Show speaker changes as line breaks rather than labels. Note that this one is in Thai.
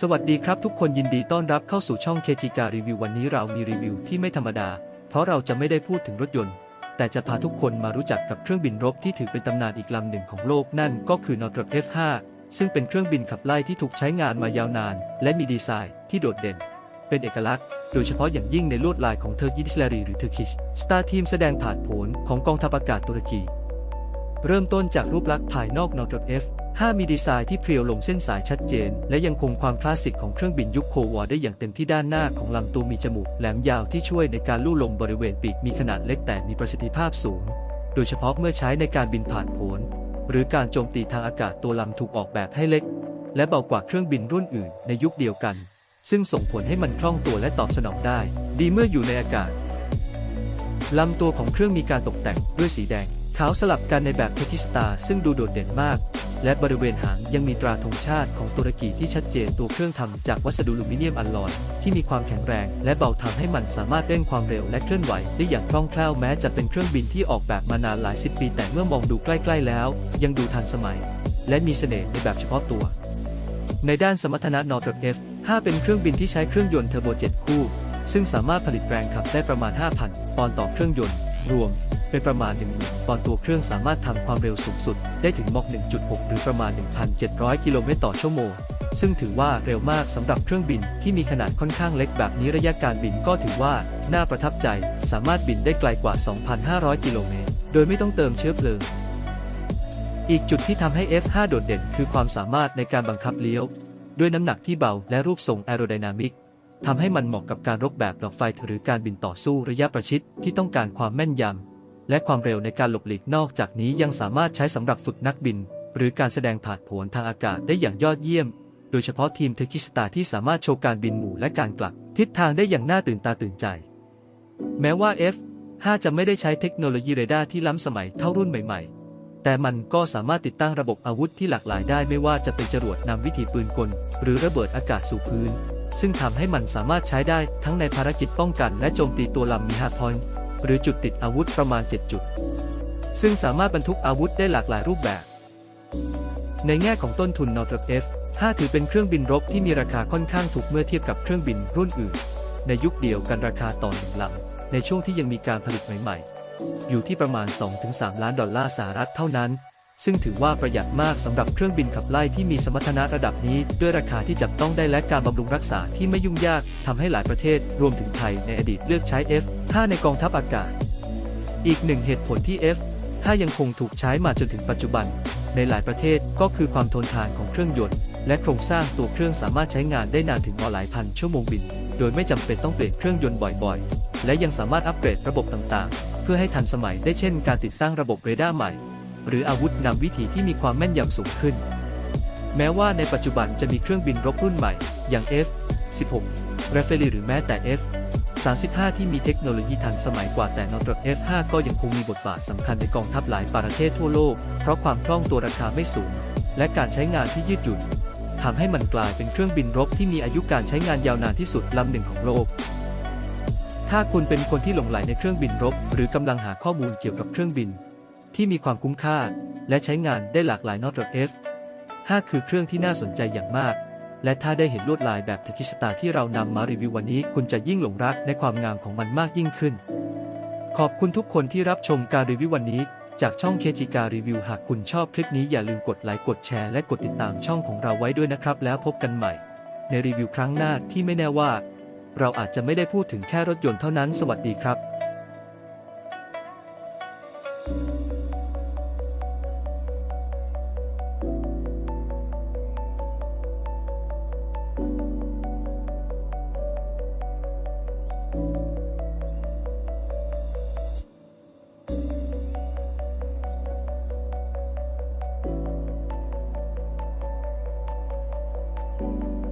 สวัสดีครับทุกคนยินดีต้อนรับเข้าสู่ช่องเคจิการีวิววันนี้เรามีรีวิวที่ไม่ธรรมดา เพราะเราจะไม่ได้พูดถึงรถยนต์ แต่จะพาทุกคนมารู้จักกับเครื่องบินรบที่ถือเป็นตำนานอีกลำหนึ่งของโลกนั่นก็คือ Northrop F5 ซึ่งเป็นเครื่องบินขับไล่ที่ถูกใช้งานมายาวนาน และมีดีไซน์ที่โดดเด่น เป็นเอกลักษณ์ โดยเฉพาะอย่างยิ่งในลวดลายของเทอร์กิสลารีหรือเทอร์คิชสตาร์ทีมแสดงผ่านผลของกองทัพอากาศตุรกี เริ่มต้นจากรูปลักษณ์ภายนอก Northrop F 5 มีดีไซน์ที่เพรียวลงเส้นสายชัดเจน และยังคงความคลาสสิกของเครื่องบินยุคโควอร์ได้อย่างเต็มที่ด้านหน้าของลำตัวมีจมูกแหลมยาวที่ช่วยในการลู่ลมบริเวณปีกมีขนาดเล็กแต่มีประสิทธิภาพสูง โดยเฉพาะเมื่อใช้ในการบินผ่านผนหรือการโจมตีทางอากาศตัวลำถูกออกแบบให้เล็ก และเบากว่าเครื่องบินรุ่นอื่นในยุคเดียวกัน ซึ่งส่งผลให้มันคล่องตัวและตอบสนองได้ ดีเมื่ออยู่ในอากาศลำตัวของเครื่องมีการตกแต่งด้วยสีแดงขาวสลับกันในแบบเทกิสตาซึ่งดูโดดเด่นมาก และบริเวณหางยังมีตราธงชาติของตุรกีที่ชัดเจนตัวเครื่องทำจากวัสดุอลูมิเนียมอัลลอยที่มีความแข็งแรงและเบาทำให้มันสามารถเร่งความเร็วและเคลื่อนไหวได้อย่างคล่องแคล่วแม้จะเป็นเครื่องบินที่ออกแบบมานานหลายสิบปี แต่เมื่อมองดูใกล้ๆแล้ว ยังดูทันสมัย และมีเสน่ห์ในแบบเฉพาะตัว ในด้านสมรรถนะ Northrop F5 เป็นเครื่องบินที่ใช้เครื่องยนต์เทอร์โบเจ็ตคู่ ซึ่งสามารถผลิตแรงขับได้ประมาณ 5,000 ปอนด์ต่อเครื่องยนต์ รวม เป็นประมาณ 10,000ปอนด์ตัวเครื่องสามารถทำความเร็วสูงสุด ได้ถึงมอก 1.6 หรือประมาณ 1,700 กิโลเมตรต่อชั่วโมง ซึ่งถือว่าเร็วมากสำหรับเครื่องบินที่มีขนาดค่อนข้างเล็กแบบนี้ระยะการบินก็ถือว่า น่าประทับใจ สามารถบินได้ไกลกว่า 2,500 กิโลเมตร โดยไม่ต้องเติมเชื้อเพลิงอีกจุดที่ทำให้ F5 โดดเด่นคือความสามารถในการบังคับเลี้ยว ด้วยน้ำหนักที่เบาและรูปทรงแอโรไดนามิกทำให้มันเหมาะกับการรบแบบดอกไฟหรือการบินต่อสู้ระยะประชิดที่ต้องการความแม่นยำ และความเร็วในการหลบหลีกนอกจากนี้ยังสามารถใช้สำหรับฝึกนักบิน หรือการแสดงผาดโผนทางอากาศได้อย่างยอดเยี่ยม โดยเฉพาะทีมเทอร์กิสตาที่สามารถโชว์การบินหมู่และการกลับ ทิศทางได้อย่างน่าตื่นตาตื่นใจ แม้ว่า F5 จะไม่ได้ใช้เทคโนโลยีเรดาร์ที่ล้ำสมัยเท่ารุ่นใหม่ ๆ แต่มันก็สามารถติดตั้งระบบอาวุธที่หลากหลายได้ไม่ว่าจะเป็นจรวดนำวิถีปืนกล หรือระเบิดอากาศสู่พื้นซึ่งทำให้มันสามารถใช้ได้ทั้งในภารกิจป้องกันและโจมตีตัวลำมีฮาร์พอย หรือจุดติดอาวุธประมาณ 7 จุด ซึ่งสามารถบรรทุกอาวุธได้หลากหลายรูปแบบ ในแง่ของต้นทุน Northrop F5 ถือเป็นเครื่องบินรบที่มีราคาค่อนข้างถูกเมื่อเทียบกับเครื่องบินรุ่นอื่น ในยุคเดียวกันราคาต่อหนึ่งลำในช่วงที่ยังมีการผลิตใหม่ ๆ อยู่ที่ประมาณ 2-3 ล้านดอลลาร์สหรัฐเท่านั้น ซึ่งถือว่าประหยัดมากสำหรับเครื่องบินขับไล่ที่มีสมรรถนะระดับนี้ ด้วยราคาที่จับต้องได้และการบำรุงรักษาที่ไม่ยุ่งยากทำให้หลายประเทศรวมถึงไทยในอดีตเลือกใช้ F5 ในกองทัพอากาศ อีกหนึ่งเหตุผลที่ F5 ยังคงถูกใช้มาจนถึงปัจจุบัน ในหลายประเทศก็คือความทนทานของเครื่องยนต์ และโครงสร้างตัวเครื่องสามารถใช้งานได้นานถึงหลายพันชั่วโมงบิน โดยไม่จำเป็นต้องเปลี่ยนเครื่องยนต์บ่อยๆ และยังสามารถอัปเกรดระบบต่างๆ เพื่อให้ทันสมัยได้เช่น การติดตั้งระบบเรดาร์ใหม่ หรืออาวุธนำวิถีที่มีความแม่นยำสูงขึ้น แม้ว่าในปัจจุบันจะมีเครื่องบินรบรุ่นใหม่ อย่าง F-16 r a f a l หรือแม้แต่ F-35 ที่มีเทคโนโลยีทันสมัยกว่าแต่ Northrop F5 ก็ยังคงมีบทบาทสำคัญในกองทัพหลายประเทศทั่วโลก เพราะความคล่องตัวราคาไม่สูง และการใช้งานที่ยืดหยุ่นทำให้มันกลายเป็นเครื่องบินรบที่มีอายุการใช้งานยาวนานที่สุดลำหนึ่งของโลกถ้าคุณเป็นคนที่หลงใหลในเครื่องบินรบ หรือกำลังหาข้อมูลเกี่ยวกับเครื่องบิน ที่มีความคุ้มค่า และใช้งานได้หลากหลาย Northrop F5 คือเครื่องที่น่าสนใจอย่างมาก และถ้าได้เห็นลวดลายแบบเทคิสตาที่เรานำมารีวิววันนี้ คุณจะยิ่งหลงรักในความงามของมันมากยิ่งขึ้น ขอบคุณทุกคนที่รับชมการรีวิววันนี้ จากช่องเคจิการีวิวหากคุณชอบคลิปนี้อย่าลืมกดไลค์กดแชร์และกดติดตามช่องของเราไว้ด้วยนะครับ แล้วพบกันใหม่ ในรีวิวครั้งหน้าที่ไม่แน่ว่า เราอาจจะไม่ได้พูดถึงแค่รถยนต์เท่านั้น สวัสดีครับ Thank you.